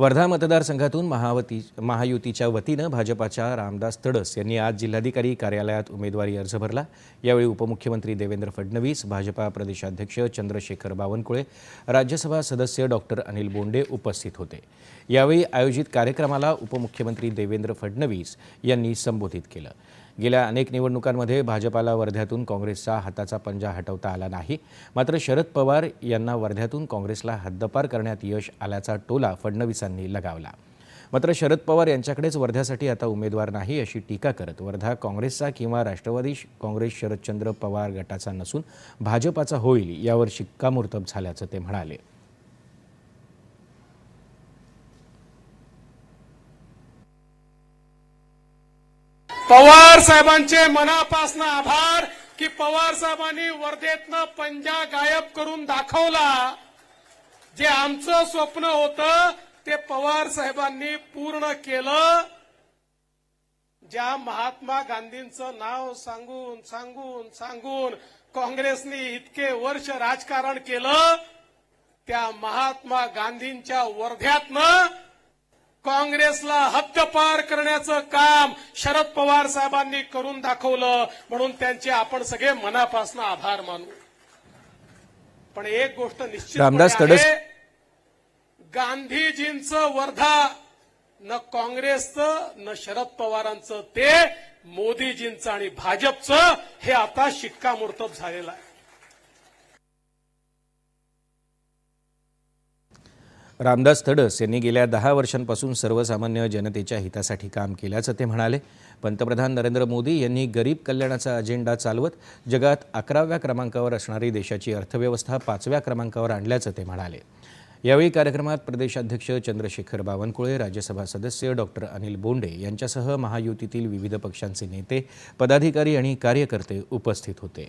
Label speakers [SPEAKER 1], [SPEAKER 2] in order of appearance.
[SPEAKER 1] वर्धा मतदारसंघातून महावती महायुतीच्या वतीनं भाजपाच्या रामदास तडस यांनी आज जिल्हाधिकारी कार्यालयात उमेदवारी अर्ज भरला. यावेळी उपमुख्यमंत्री देवेंद्र फडणवीस भाजपा प्रदेशाध्यक्ष चंद्रशेखर बावनकुळे राज्यसभा सदस्य डॉक्टर अनिल बोंडे उपस्थित होते. यावेळी आयोजित कार्यक्रमाला उपमुख्यमंत्री देवेंद्र फडणवीस यांनी संबोधित केलं. गेल्या अनेक निवडणुकांमध्ये भाजपाला वर्ध्यातून काँग्रेसचा हाताचा पंजा हटवता आला नाही. मात्र शरद पवार यांना वर्ध्यातून काँग्रेसला हद्दपार करण्यात यश आल्याचा टोला फडणवीसांनी लगावला. मात्र शरद पवार यांच्याकडेच वर्ध्यासाठी आता उमेदवार नाही अशी टीका करत वर्धा काँग्रेसचा किंवा राष्ट्रवादी काँग्रेस शरदचंद्र पवार गटाचा नसून भाजपाचा होईल यावर शिक्कामोर्तब झाल्याचं ते म्हणाले.
[SPEAKER 2] पवार साहेबांचे मनापासून आभार की पवार साहेबांनी वर्धेतनं पंजा गायब करून दाखवला. जे आमचं स्वप्न होतं ते पवार साहेबांनी पूर्ण केलं. ज्या महात्मा गांधींचं नाव सांगून सांगून सांगून काँग्रेसनी इतके वर्ष राजकारण केलं त्या महात्मा गांधींच्या वर्ध्यातनं काँग्रेसला हद्दपार करण्याचं काम शरद पवार साहेबांनी करून दाखवलं म्हणून त्यांचे आपण सगळे मनापासून आभार मानू. पण एक गोष्ट निश्चित गांधीजींचं वर्धा न काँग्रेसचं न शरद पवारांचं ते मोदीजींचं आणि भाजपचं हे आता शिक्कामोर्तब झालेलं आहे.
[SPEAKER 1] रामदास तडस यांनी गेल्या दहा वर्षांपासून सर्वसामान्य जनतेच्या हितासाठी काम केल्याचं ते म्हणाले. पंतप्रधान नरेंद्र मोदी यांनी गरीब कल्याणाचा अजेंडा चालवत जगात अकराव्या क्रमांकावर असणारी देशाची अर्थव्यवस्था पाचव्या क्रमांकावर आणल्याचं ते म्हणाले. यावेळी कार्यक्रमात प्रदेशाध्यक्ष चंद्रशेखर बावनकुळे राज्यसभा सदस्य डॉक्टर अनिल बोंडे यांच्यासह महायुतीतील विविध पक्षांचे नेते पदाधिकारी आणि कार्यकर्ते उपस्थित होते.